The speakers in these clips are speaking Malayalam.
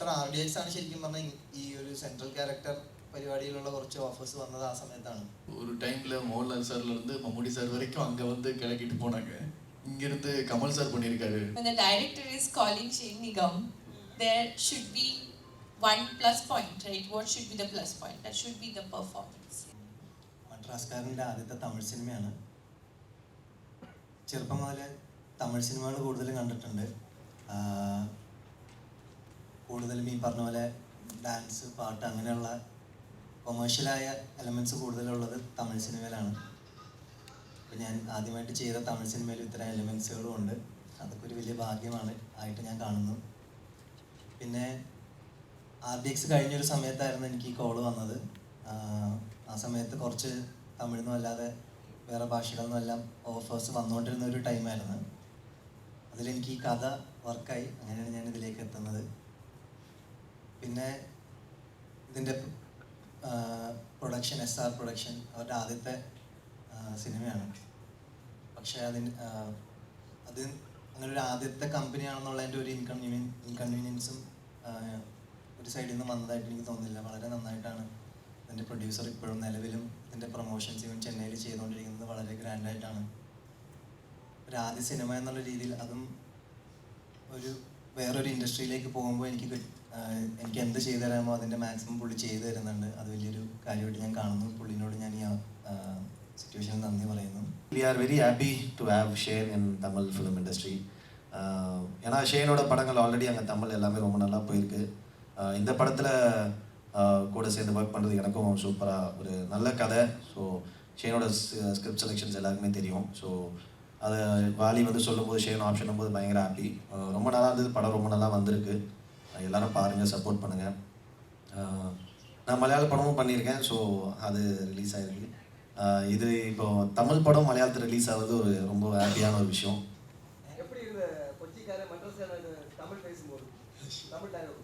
ആഫ്റ്റർ ആർ ഡി എക്സ് ആണ് ശരിക്കും പറഞ്ഞാൽ ഈ ഒരു സെൻട്രൽ ക്യാരക്ടർ പരിപാടിയിലുള്ള കുറച്ച് ഓഫേഴ്സ് വന്നത് ആ സമയത്താണ് ஒரு டைம்ல மோகன்லால் சார்ல இருந்து மம்முடி சார் வரைக்கும் அங்க வந்து கிளக்கிட்டு போனாங்க இங்க இருந்து கமல் சார் பண்ணியிருக்காரு When the director is calling Shane Nigam, there should be one plus point, right? What should be the plus point? That should be the performance. മദ്രാസ്കാരൻ്റെ ആദ്യത്തെ തമിഴ് സിനിമയാണ് ചെറുപ്പം മുതലേ തമിഴ് സിനിമകൾ കൂടുതലും കണ്ടിട്ടുണ്ട് ആഹ് കൂടുതലും ഈ പറഞ്ഞ പോലെ ഡാൻസ് പാട്ട് അങ്ങനെയുള്ള കൊമേഴ്ഷ്യലായ എലമെന്റ്സ് കൂടുതലുള്ളത് തമിഴ് സിനിമയിലാണ്. അപ്പോൾ ഞാൻ ആദ്യമായിട്ട് ചെയ്ത തമിഴ് സിനിമയിൽ ഇത്തരം എലമെൻസുകളും ഉണ്ട്. അതൊക്കെ ഒരു വലിയ ഭാഗ്യമാണ്. ആയിട്ട് ഞാൻ കാണുന്നു. പിന്നെ ആർ ഡി എക്സ് കഴിഞ്ഞൊരു സമയത്തായിരുന്നു എനിക്ക് ഈ കോൾ വന്നത്. ആ സമയത്ത് കുറച്ച് തമിഴ്ന്നും അല്ലാതെ വേറെ ഭാഷകളൊന്നും എല്ലാം ഓഫേഴ്സ് വന്നുകൊണ്ടിരുന്ന ഒരു ടൈമായിരുന്നു അതിലെനിക്ക് ഈ കഥ വർക്കായി അങ്ങനെയാണ് ഞാൻ ഇതിലേക്ക് എത്തുന്നത്. പിന്നെ ഇതിന്റെ പ്രൊഡക്ഷൻ എസ് ആർ പ്രൊഡക്ഷൻ അവരുടെ ആദ്യത്തെ സിനിമയാണ്. പക്ഷേ അതിന് അത് അങ്ങനെ ഒരു ആദ്യത്തെ കമ്പനിയാണെന്നുള്ളതിന്റെ ഒരു ഇൻകൺവീനിയൻ ഇൻകൺവീനിയൻസും ഒരു സൈഡിൽ നിന്ന് വന്നതായിട്ട് എനിക്ക് തോന്നുന്നില്ല. വളരെ നന്നായിട്ടാണ് ഇതിന്റെ പ്രൊഡ്യൂസർ ഇപ്പോഴും നിലവിലും ഇതിന്റെ പ്രൊമോഷൻസ് ഇവൻ ചെന്നൈയിൽ ചെയ്തുകൊണ്ടിരിക്കുന്നത് വളരെ ഗ്രാൻഡായിട്ടാണ് ഒരു ആദ്യ സിനിമ എന്നുള്ള രീതിയിൽ അതും ഒരു വേറൊരു ഇൻഡസ്ട്രിയിലേക്ക് പോകുമ്പോൾ എനിക്ക് എനിക്ക് എന്ത് ചെയ്തു തരാമോ അതിൻ്റെ മാക്സിമം പുള്ളി ചെയ്തു തരുന്നുണ്ട് അത് വലിയൊരു കാര്യമായിട്ട് ഞാൻ കാണുന്നു പുള്ളിനോട് ഞാൻ ഈ സിറ്റുവേഷനിൽ നന്ദി പറയുന്നു we are very happy to have Shane in Tamil film industry ஏன்னா ஷேனோட படங்கள் ஆல்ரெடி அங்கே தமிழ் எல்லாமே ரொம்ப நல்லா போயிருக்கு ஆஹ் இந்த படத்தில் கூட சேர்ந்து ஒர்க் பண்ணுறது எனக்கும் சூப்பராக ஒரு நல்ல கதை ஸோ ஷேனோட ஸ்கிரிப்ட் செலெக்ஷன்ஸ் எல்லாருக்குமே தெரியும் ஸோ அதை வாலி வந்து சொல்லும்போது ஷேன் ஆப்ஷன் போது பயங்கர ஹாப்பி ரொம்ப நல்லா இருந்தது படம் ரொம்ப நல்லா வந்திருக்கு ஆஹ் எல்லாரும் பாருங்கள் சப்போர்ட் பண்ணுங்கள் நான் மலையாள படமும் பண்ணியிருக்கேன் ஸோ அது ரிலீஸ் ஆயிருக்கு ஆஹ் இது இப்போ தமிழ் படம் மலையாளத்தில் ரிலீஸ் ஆகுது ஒரு ரொம்ப ஹாப்பியான ஒரு விஷயம் எப்படி இருந்த கொச்சிக்கார மட்ரஸான தமிழ் பேசும்போது தமிழ் டயலாக்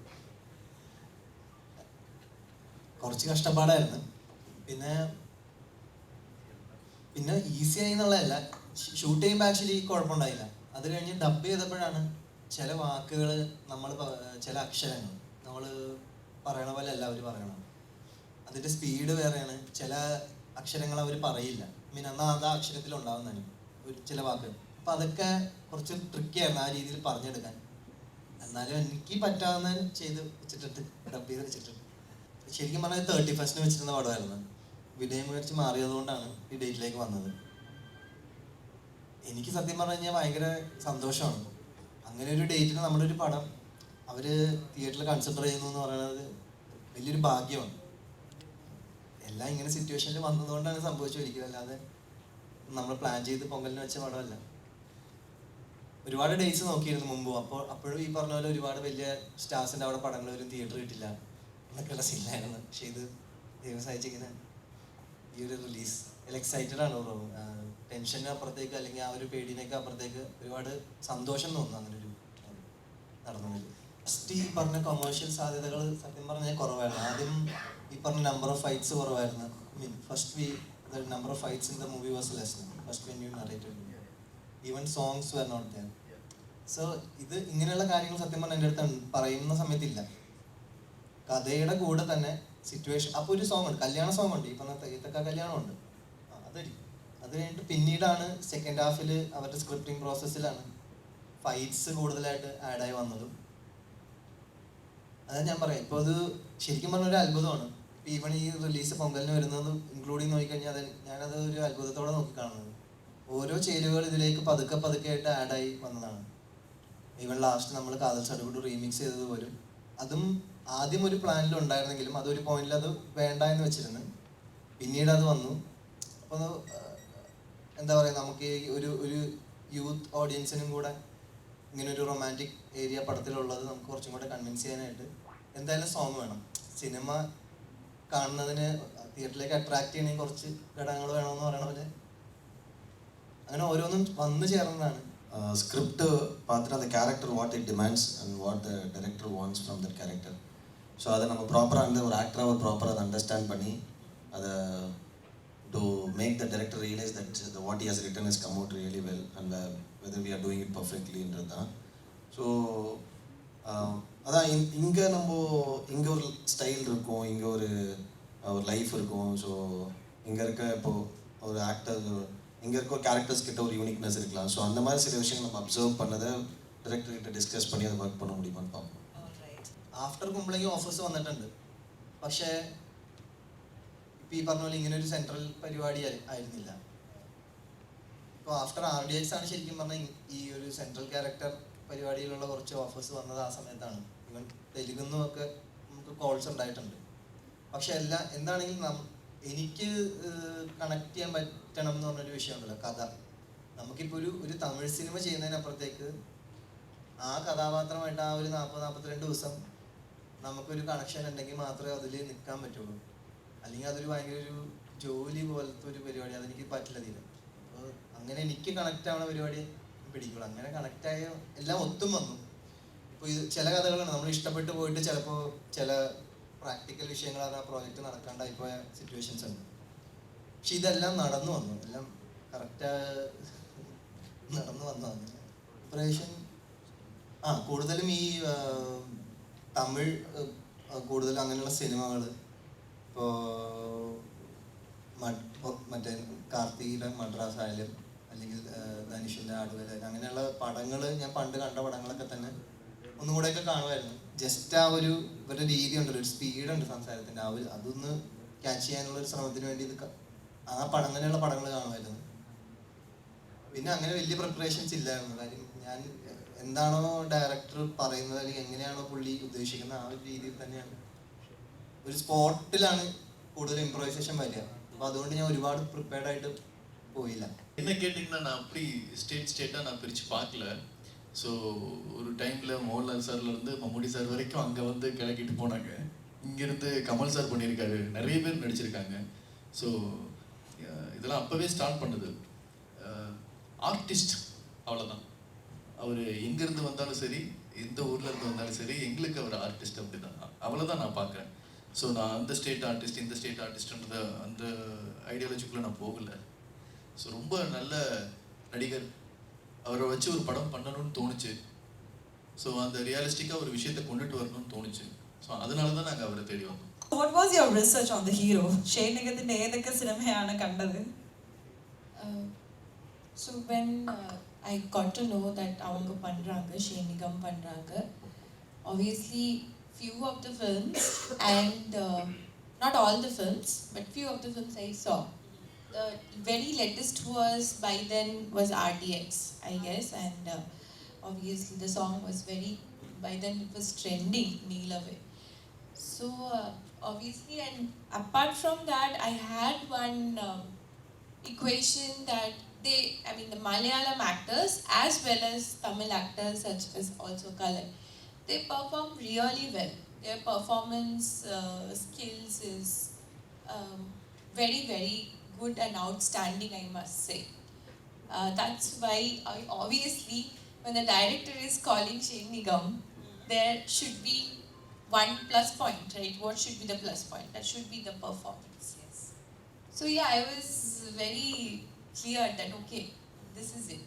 കുറച്ച് കഷ്ടപ്പാടായിരുന്നു പിന്നെ പിന്നെ ഈസി ആയി എന്നുള്ളതല്ല ഷൂട്ട് ചെയ്യുമ്പോൾ ആക്ച്വലി കുഴപ്പമുണ്ടായില്ല അത് കഴിഞ്ഞ് ഡബ് ചെയ്തപ്പോഴാണ് ചില വാക്കുകൾ നമ്മൾ ചില അക്ഷരങ്ങൾ നമ്മൾ പറയണ പോലെ അല്ല അവർ പറയണം അതിന്റെ സ്പീഡ് വേറെയാണ്. ചില അക്ഷരങ്ങൾ അവർ പറയില്ല. മീൻ എന്നാൽ അത് അക്ഷരത്തിൽ ഉണ്ടാവുന്നതാണ് ഒരു ചില വാക്കുകൾ. അപ്പം അതൊക്കെ കുറച്ച് ട്രിക്കിയായിരുന്നു ആ രീതിയിൽ പറഞ്ഞെടുക്കാൻ. എന്നാലും എനിക്ക് പറ്റാവുന്ന ചെയ്ത് വെച്ചിട്ടുണ്ട്. ഡബ് ചെയ്ത് വെച്ചിട്ടുണ്ട്. ശരിക്കും പറഞ്ഞാൽ തേർട്ടി ഫസ്റ്റിന് വെച്ചിരുന്ന പടമായിരുന്നു വിനയം മേടിച്ച് മാറിയതുകൊണ്ടാണ് ഈ ഡേറ്റിലേക്ക് വന്നത്. എനിക്ക് സത്യം പറഞ്ഞു കഴിഞ്ഞാൽ ഭയങ്കര സന്തോഷമാണ്. അങ്ങനെ ഒരു ഡേറ്റിന് നമ്മുടെ ഒരു പടം അവർ തിയേറ്ററിൽ കൺസിഡർ ചെയ്യുന്നു എന്ന് പറയുന്നത് വലിയൊരു ഭാഗ്യമാണ്. എല്ലാം ഇങ്ങനെ സിറ്റുവേഷനിൽ വന്നതുകൊണ്ടാണ് സംഭവിച്ചു ഒരിക്കലും. അല്ലാതെ നമ്മൾ പ്ലാൻ ചെയ്ത് പൊങ്കലിന് വെച്ച പടമല്ല. ഒരുപാട് ഡേയ്സ് നോക്കിയിരുന്നു മുമ്പ്. അപ്പോൾ അപ്പോഴും ഈ പറഞ്ഞ പോലെ ഒരുപാട് വലിയ സ്റ്റാർസിന്റെ അവിടെ പടങ്ങൾ വരും തിയേറ്റർ കിട്ടില്ല എന്നൊക്കെയുള്ള സീനായിരുന്നു പക്ഷേ ഇത് ദൈവം സഹായിച്ചിങ്ങനെ ഈ ഒരു റിലീസ് എക്സൈറ്റഡ് ആണ് ബ്രോ ടെൻഷന് അപ്പുറത്തേക്ക് അല്ലെങ്കിൽ ആ ഒരു പേടിനൊക്കെ അപ്പുറത്തേക്ക് ഒരുപാട് സന്തോഷം തോന്നുന്നു അങ്ങനെ ഒരു നടന്നതിൽ ഫസ്റ്റ് ഈ പറഞ്ഞ കൊമേഴ്ഷ്യൽ സാധ്യതകൾ സത്യം പറഞ്ഞാൽ കുറവായിരുന്നു. ആദ്യം ഈ പറഞ്ഞ നമ്പർ ഓഫ് ഫൈറ്റ്സ് കുറവായിരുന്നു. Mean first we the number of fights in the movie was less first when you narrated even songs were not there so ഇത് ഇങ്ങനെയുള്ള കാര്യങ്ങൾ സത്യം പറഞ്ഞാൽ എന്റെ അടുത്ത്. പറയുന്ന സമയത്തില്ല. കഥയുടെ കൂടെ തന്നെ സിറ്റുവേഷൻ അപ്പോൾ ഒരു സോങ് ഉണ്ട്. കല്യാണ സോങ് ഉണ്ട്. ഈ പറഞ്ഞ തയ്യത്തൊക്കെ കല്യാണമുണ്ട്. അതൊരു അത് കഴിഞ്ഞിട്ട് പിന്നീടാണ് സെക്കൻഡ് ഹാഫിൽ അവരുടെ സ്ക്രിപ്റ്റിംഗ് പ്രോസസ്സിലാണ് ഫൈറ്റ്സ് കൂടുതലായിട്ട് ആഡായി വന്നതും. അതാ ഞാൻ പറയാം ഇപ്പോൾ അത് ശരിക്കും പറഞ്ഞൊരു അത്ഭുതമാണ്. ഇപ്പം ഈവൺ ഈ റിലീസ് പൊങ്കലിന് വരുന്നത് ഇൻക്ലൂഡിങ് നോക്കിക്കഴിഞ്ഞാൽ അത് ഞാനത് ഒരു അത്ഭുതത്തോടെ നോക്കി കാണുന്നത്. ഓരോ ചേരുവകൾ ഇതിലേക്ക് പതുക്കെ പതുക്കെ ആയിട്ട് ആഡായി വന്നതാണ്. ഈവൺ ലാസ്റ്റ് നമ്മൾ കാതൽ സടുകൂട് റീമിക്സ് ചെയ്തത് പോലും. അതും ആദ്യം ഒരു പ്ലാനിൽ ഉണ്ടായിരുന്നെങ്കിലും അതൊരു പോയിന്റിൽ അത് വേണ്ട എന്ന് വെച്ചിരുന്നു. പിന്നീട് അത് വന്നു. അപ്പോൾ എന്താ പറയുക നമുക്ക് ഒരു ഒരു യൂത്ത് ഓഡിയൻസിനും കൂടെ ഇങ്ങനെ ഒരു റൊമാൻറ്റിക് ഏരിയ പടത്തിലുള്ളത് നമുക്ക് കുറച്ചും കൂടെ കൺവിൻസ് ചെയ്യാനായിട്ട് എന്തായാലും സോങ് വേണം സിനിമ കാണുന്നതിന് തിയേറ്ററിലേക്ക് അട്രാക്ട് ചെയ്യണമെങ്കിൽ കുറച്ച് ഘടകങ്ങൾ വേണമെന്ന് പറയണ പോലെ അങ്ങനെ ഓരോന്നും വന്നു ചേർന്നതാണ് ஸ்கிரிப்ட் பார்த்துட்டு அந்த character what it demands and what the director wants from that character so அதை நம்ம ப்ராப்பராக வந்து ஒரு ஆக்டராக ஒரு ப்ராப்பராக அதை அண்டர்ஸ்டாண்ட் பண்ணி அதை to make the director realise that the what he written is has come out really well and uh, are doing are doing தான். ஸோ um, அதான் இங்கே நம்ம இங்கே ஒரு ஸ்டைல் இருக்கும் இங்கே ஒரு ஒரு லைஃப் இருக்கும். ஸோ இங்கே இருக்க இப்போது ஒரு ஆக்டர் இங்கே இருக்க கேரக்டர்ஸ் கிட்ட ஒரு யூனிக்னஸ் இருக்கலாம். ஸோ அந்த மாதிரி சில விஷயங்கள் நம்ம அப்சர்வ் பண்ணதை டேரக்டர் கிட்ட డిస్కస్ பண்ணி அதை ஒர்க் பண்ண முடியுமான்னு பார்ப்போம். ஆஃப்டர் కుంబ్లకి ஆஃபர்ஸும் வந்துட்டு పక్షే ഇപ്പം ഈ പറഞ്ഞ പോലെ ഇങ്ങനെ ഒരു സെൻട്രൽ പരിപാടി ആയി- ആയിരുന്നില്ല. ഇപ്പോൾ ആഫ്റ്റർ ആർ ഡി എക്സ് ആണ് ശരിക്കും പറഞ്ഞാൽ ഈ ഒരു സെൻട്രൽ ക്യാരക്ടർ പരിപാടിയിലുള്ള കുറച്ച് ഓഫേഴ്സ് വന്നത് ആ സമയത്താണ്. ഇവൻ തെലുഗുന്നും ഒക്കെ നമുക്ക് കോൾസ് ഉണ്ടായിട്ടുണ്ട്. പക്ഷെ എല്ലാ എന്താണെങ്കിലും എനിക്ക് കണക്ട് ചെയ്യാൻ പറ്റണം എന്ന് പറഞ്ഞൊരു വിഷയമുണ്ടല്ലോ കഥ. നമുക്കിപ്പോൾ ഒരു ഒരു തമിഴ് സിനിമ ചെയ്യുന്നതിനപ്പുറത്തേക്ക് ആ കഥാപാത്രമായിട്ട് ആ ഒരു നാൽപ്പത് നാൽപ്പത്തിരണ്ട് ദിവസം നമുക്കൊരു കണക്ഷൻ ഉണ്ടെങ്കിൽ മാത്രമേ അതിൽ നിൽക്കാൻ പറ്റുള്ളൂ. അല്ലെങ്കിൽ അതൊരു ഭയങ്കര ഒരു ജോലി പോലത്തെ ഒരു പരിപാടി അതെനിക്ക് പറ്റില്ല തീരെ. അപ്പോൾ അങ്ങനെ എനിക്ക് കണക്റ്റ് ആവുന്ന പരിപാടി പിടിക്കുള്ളൂ അങ്ങനെ കണക്റ്റ് ആയ എല്ലാം ഒത്തും വന്നു. ഇപ്പോൾ ഇത് ചില കഥകളാണ്. നമ്മൾ ഇഷ്ടപ്പെട്ട് പോയിട്ട് ചിലപ്പോൾ ചില പ്രാക്ടിക്കൽ വിഷയങ്ങളാണ് ആ പ്രോജക്റ്റ് നടക്കാണ്ടായി പോയ സിറ്റുവേഷൻസ് ഉണ്ട്. പക്ഷെ ഇതെല്ലാം നടന്നു വന്നു. എല്ലാം കറക്റ്റ് നടന്നു വന്നു. പ്രാവശ്യം ആ കൂടുതലും ഈ തമിഴ് കൂടുതലും അങ്ങനെയുള്ള സിനിമകൾ ഇപ്പോൾ മറ്റേ കാർത്തിയിലെ മദ്രാസ് ആയാലും അല്ലെങ്കിൽ ധനുഷിന്റെ ആടുവല അങ്ങനെയുള്ള പടങ്ങൾ ഞാൻ പണ്ട് കണ്ട പടങ്ങളൊക്കെ തന്നെ ഒന്നും കൂടെയൊക്കെ കാണുമായിരുന്നു. ജസ്റ്റ് ആ ഒരു ഇവരുടെ രീതി ഉണ്ടല്ലോ ഒരു സ്പീഡ് ഉണ്ട് സംസാരത്തിന്റെ ആ ഒരു അതൊന്ന് ക്യാച്ച് ചെയ്യാനുള്ള ഒരു ശ്രമത്തിന് വേണ്ടി ഇത് ആ പടങ്ങനെയുള്ള പടങ്ങൾ കാണുമായിരുന്നു. പിന്നെ അങ്ങനെ വലിയ പ്രിപ്പറേഷൻസ് ഇല്ലായിരുന്നു. കാര്യം ഞാൻ എന്താണോ ഡയറക്ടർ പറയുന്നത് അല്ലെങ്കിൽ എങ്ങനെയാണോ പുള്ളി ഉദ്ദേശിക്കുന്നത് ആ ഒരു രീതിയിൽ തന്നെയാണ്. ഒരു സ്പോട്ടിലാണ് കൂടുതൽ ഇംപ്രൈസേഷൻ വരിക അപ്പൊ അതുകൊണ്ട് ഞാൻ ഒരുപാട് പ്രിപ്പയർഡ് ആയിട്ട് போயில என்ன கேட்டிங்கன்னா நான் அப்படி ஸ்டேட் ஸ்டேட்டாக நான் பிரித்து பார்க்கல ஸோ ஒரு டைமில் மோகன்லால் சார்லேருந்து மம்முடி சார் வரைக்கும் அங்கே வந்து கிளக்கிட்டு போனாங்க இங்கேருந்து கமல் சார் பண்ணியிருக்காரு நிறைய பேர் நடிச்சிருக்காங்க ஸோ இதெல்லாம் அப்போவே ஸ்டார்ட் பண்ணுது ஆர்டிஸ்ட் அவ்வளோதான் அவர் எங்கேருந்து வந்தாலும் சரி எந்த ஊர்ல இருந்து வந்தாலும் சரி எங்களுக்கு அவர் ஆர்டிஸ்ட் அப்படி தான் அவ்வளோதான் நான் பார்க்குறேன் ஸோ நான் அந்த ஸ்டேட் ஆர்டிஸ்ட் இந்த ஸ்டேட் ஆர்டிஸ்ட்ன்றத அந்த ஐடியாலஜிக்குள்ளே நான் போகல ஸோ ரொம்ப நல்ல நடிகர் அவரை வச்சு ஒரு படம் பண்ணணும்னு தோணுச்சு ஸோ அந்த ரியலிஸ்டிக்காக ஒரு விஷயத்தை கொண்டுட்டு வரணும்னு தோணுச்சு ஸோ அதனால தான் நாங்கள் அவரை தேடி வந்தோம் What was your research on the hero? Shane നിഗത്തിന്റെ ഏതൊക്കെ സിനിമയാണ് കണ്ടത് Uh, so when uh, I got to know that அவங்க பண்றாங்க ஷேனிகம் பண்றாங்க obviously few of the films and uh, not all the films but few of the films I saw. The very latest was by then was RDX I guess and uh, obviously the song was very by then it was trending Neelaway so uh, obviously and apart from that I had one um, equation that they, I mean, the Malayalam actors as well as Tamil actors, such as also Kalan, they perform really well. Their performance uh, skills is um, very, very good and outstanding, I must say. Uh, that's why I obviously, when the director is calling Shane Nigam, there should be one plus point, right? What should be the plus point? That should be the performance, yes. So yeah, I was very clear that okay, this is it.